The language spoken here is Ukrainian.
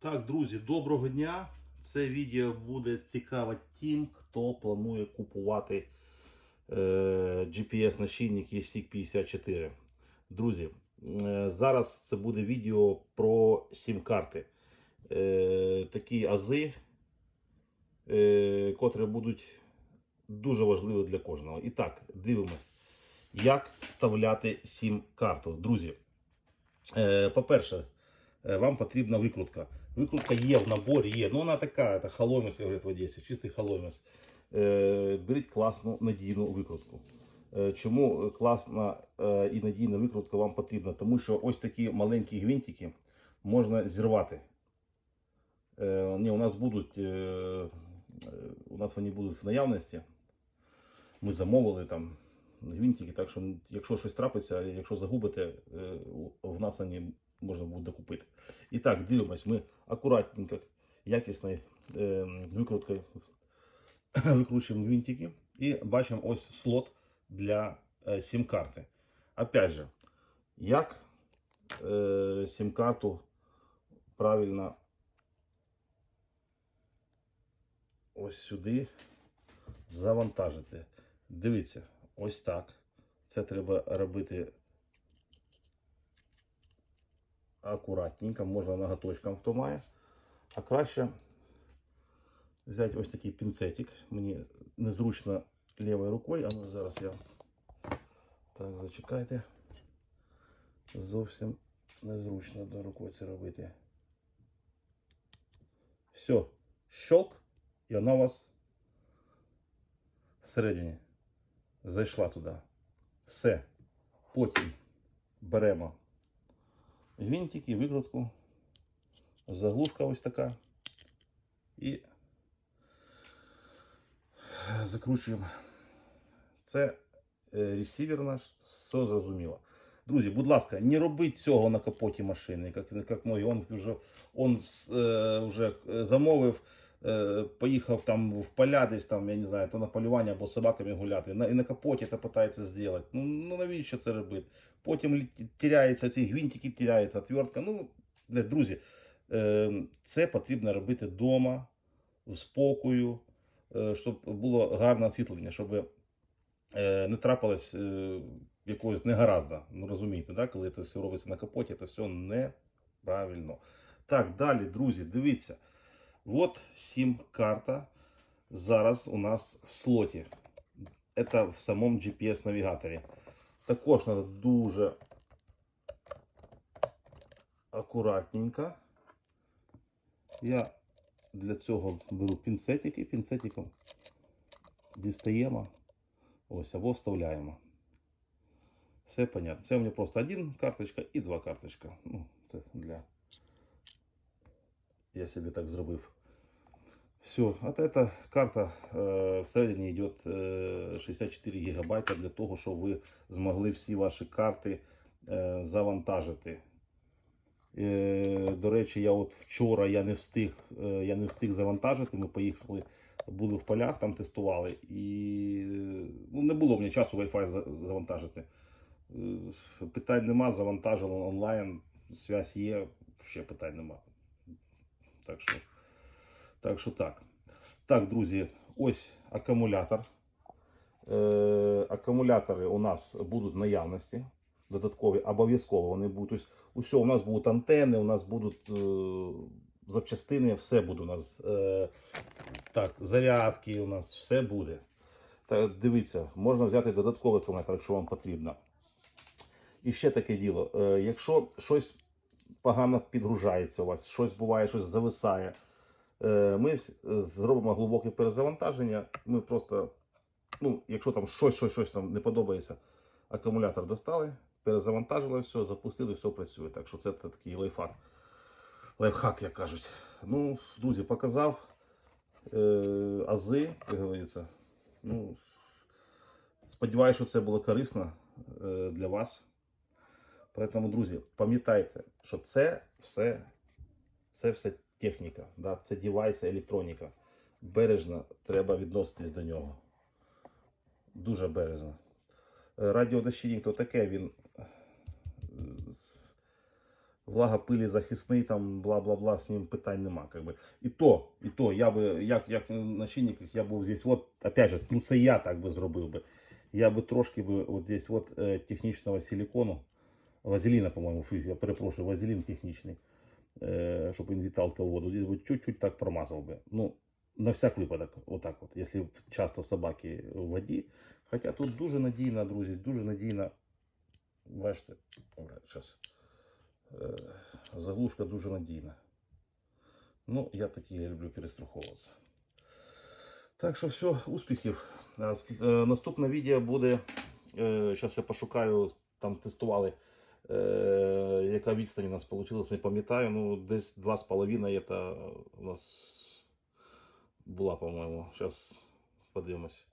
Так, друзі, доброго дня. Це відео буде цікаво тим, хто планує купувати е, GPS-нащільник ESIC 54. Друзі, е, зараз це буде відео про сім-карти. Е, такі ази, е, котрі будуть дуже важливі для кожного. І так, дивимось, як вставляти сім-карту. Друзі, е, по-перше, е, вам потрібна викрутка. Викрутка є в наборі, є. Ну вона така, це холоміс, як говорять в Одесі, чистий холоміс. Е, беріть класну надійну викрутку. Е, чому класна е, і надійна викрутка вам потрібна? Тому що ось такі маленькі гвинтики можна зірвати. Е, ні, у нас будуть, е, е, у нас вони будуть в наявності. Ми замовили там гвинтики, так що якщо щось трапиться, якщо загубите, е, в нас вони можна буде докупити. І так, дивимось, ми акуратненько, якісною е, викруткою викручуємо гвинтики і бачимо ось слот для е, сім-карти. Опять же, як е, сім-карту правильно ось сюди завантажити. Дивіться, ось так. Це треба робити акуратненько, можна ноготочком, хто має. А краще взяти ось такий пінцетик. Мені незручно лівою рукою, а ну зараз я так зачекайте. Зовсім незручно до рукою це робити. Все, щелк, і вона у вас всередині зайшла туди. Все. Потім беремо гвинтики, викрутку, заглушка ось така. І закручуємо. Це ресивер ресівер наш, все зрозуміло. Друзі, будь ласка, не робіть цього на капоті машини, як, як многі. Он вже, он, е, вже замовив, е, поїхав там в поля десь там, я не знаю, то на полювання або собаками гуляти. На, і на капоті це питається зробити. Ну, ну навіщо це робити? Потім теряється, ці гвинтики теряються, отвертка. Ну, бля, друзі, е, це потрібно робити вдома, в спокою, е, щоб було гарне освітлення, щоб е, не трапилось е, якогось негаразда. Ну розумієте, да? коли це все робиться на капоті, це все неправильно. Так, далі, друзі, дивіться. От сім карта зараз у нас в слоті. Це в самому GPS-навігаторі. Також треба дуже акуратненько. Я для цього беру пінцетик і пінцетиком дістаємо ось або вставляємо. Все понятно. Це у мене просто один карточка і два карточка. Ну, це для. Я собі так зробив. Все, от эта карта е, всередині йде е, 64 гігабайта для того, щоб ви змогли всі ваші карти е, завантажити. Е, до речі, я от вчора я не встиг, е, я не встиг завантажити. Ми поїхали, були в полях, там тестували, і ну, не було в мене часу Wi-Fi завантажити. Е, Питань нема, завантажили онлайн, связь є, ще питань нема. Так що, так що так. Так, друзі, ось акумулятор. Е, акумулятори у нас будуть в наявності. Додаткові, обов'язково вони будуть. Ось, усе, у нас будуть антени, у нас будуть е, запчастини, все буде у нас. Е, так, зарядки у нас, все буде. Та, дивіться, можна взяти додатковий акумулятор, якщо вам потрібно. І ще таке діло. Е, якщо щось погано підгружається у вас, щось буває, щось зависає. Е, Ми е, зробимо глибоке перезавантаження. Ми просто, ну, якщо там щось, щось, щось там не подобається, акумулятор достали, перезавантажили все, запустили, все працює. Так що це такий лайфхак. Лайфхак, як кажуть. Ну, друзі, показав е, ази, як говориться. Ну, сподіваюся, що це було корисно е, для вас. Поэтому, друзі, пам'ятайте, що це все, це все техніка, да? це девайс, електроніка. Бережно треба відноситись до нього. Дуже бережно. Е, то таке, він е, влага пилі захисний, там бла-бла-бла, з ним питань нема. Как би. І то, і то, я би, як, як начинник, я був здесь, от, опять же, ну це я так би зробив би. Я би трошки би от здесь от е, технічного силикону, вазеліна, по-моєму, я перепрошую, вазелін технічний, е, щоб він відталкивав воду. Здесь би чуть-чуть так промазав би. Ну, на всяк випадок, отак от, якщо часто собаки в воді. Хоча тут дуже надійно, друзі, дуже надійно. Бачите, зараз. Заглушка дуже надійна. Ну, я такі люблю перестраховуватися. Так що все, успіхів. Е, Наступне відео буде. Зараз я пошукаю, там тестували, е, яка відстань у нас вийшла, не пам'ятаю. Ну, десь 2,5 половиною у нас була, по-моєму. Зараз подивимось.